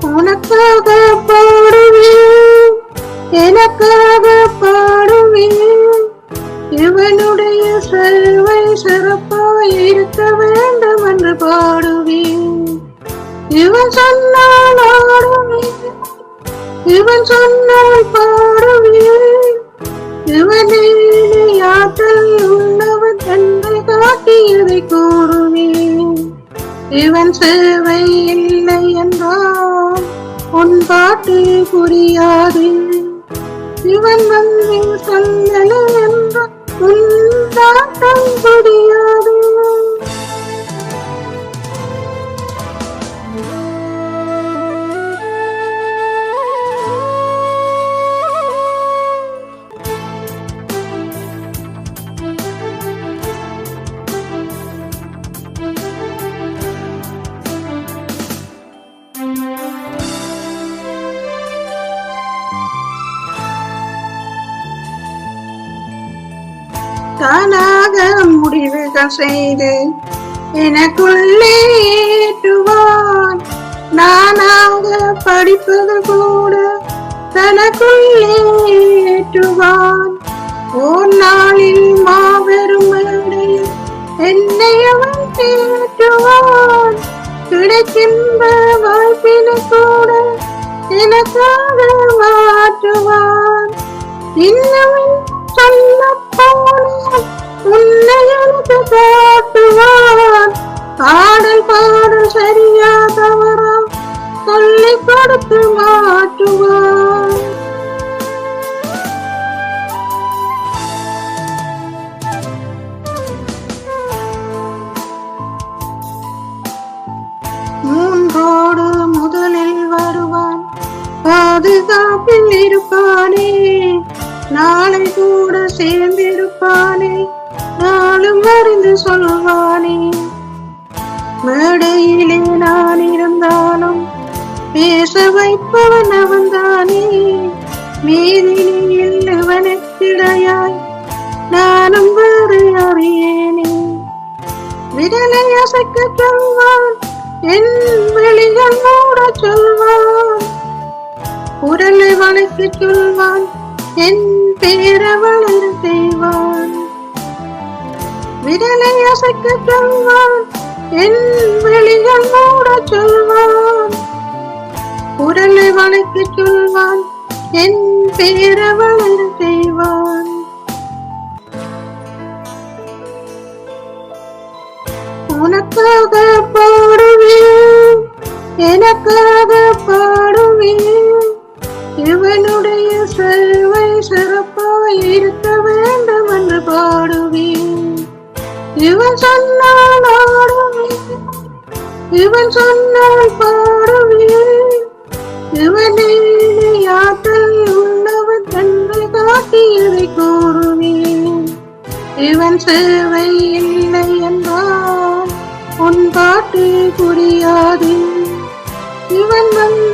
உனக்காக பாடுவேன். எனக்காக பாடுவேன். இவனுடைய செல்வை சிறப்பாய் இருக்க வேண்டும் என்று பாடுவேன். இவன் சொன்னால் ஆடுவேன். இவன் சொன்னால் பாடுவேன். இவனே ஆற்றல் உள்ளவன் தன்னை காட்டியதை கூறுவேன். இவன் சேவை இல்லை என்றால் பண்பாட்டு புரியாது இவன் வந்து சொல்லலை என்ற உன் தானாக முடிவுகள் செய்து எனக்குள்ளே ஏற்றுவான். நானாக படிப்பது கூட தனக்குள்ளே ஏற்றுவான். ஓர் நாளில் மாபெரும் மேடையில் என்னை அவன் தேற்றுவான் கிடைக்கின்ற வாய்ப்பினை கூட எனக்காக மாற்றுவான். இன்னும் பாடல் பாடல் சரியா தவறா சொல்லி கொடுத்து மாற்றுவார் மூன்றோடு முதலில் வருவான். பாதுகாப்பில் இருப்பானே. நாளை கூட சேர்ந்திருப்பானே நாளும் அறிந்து சொல்வானே. மேடையிலே நான் இருந்தாலும் பேச வைப்பவன் அவன்தானே. மீதினியில் அவனுக்கிடையாய் நானும் வேறு அறியேனே. விரலை அசைக்க சொல்வான் என் வெளியில் மூட சொல்வான். குரலை வளைக்க சொல்வான் என் பேர வளர செய்வான் விரலை அசைக்க சொல்வான் என் வெளிகள் மூட சொல்வான். குரலை வளைக்க சொல்வான் என் பேர வளர செய்வான் உனக்காக பாடுவேன் எனக்காக பாடுவேன். இவன் சொன்னால் ஆடுவேன் இவன் சொன்னால் பாடுவேன். இவனே யாத்திரை உள்ளவன் தன்னை காட்டியதை கூறுவேன். இவன் சேவை இல்லை என்றால் உன் பாட்டு புரியாது இவன் வந்து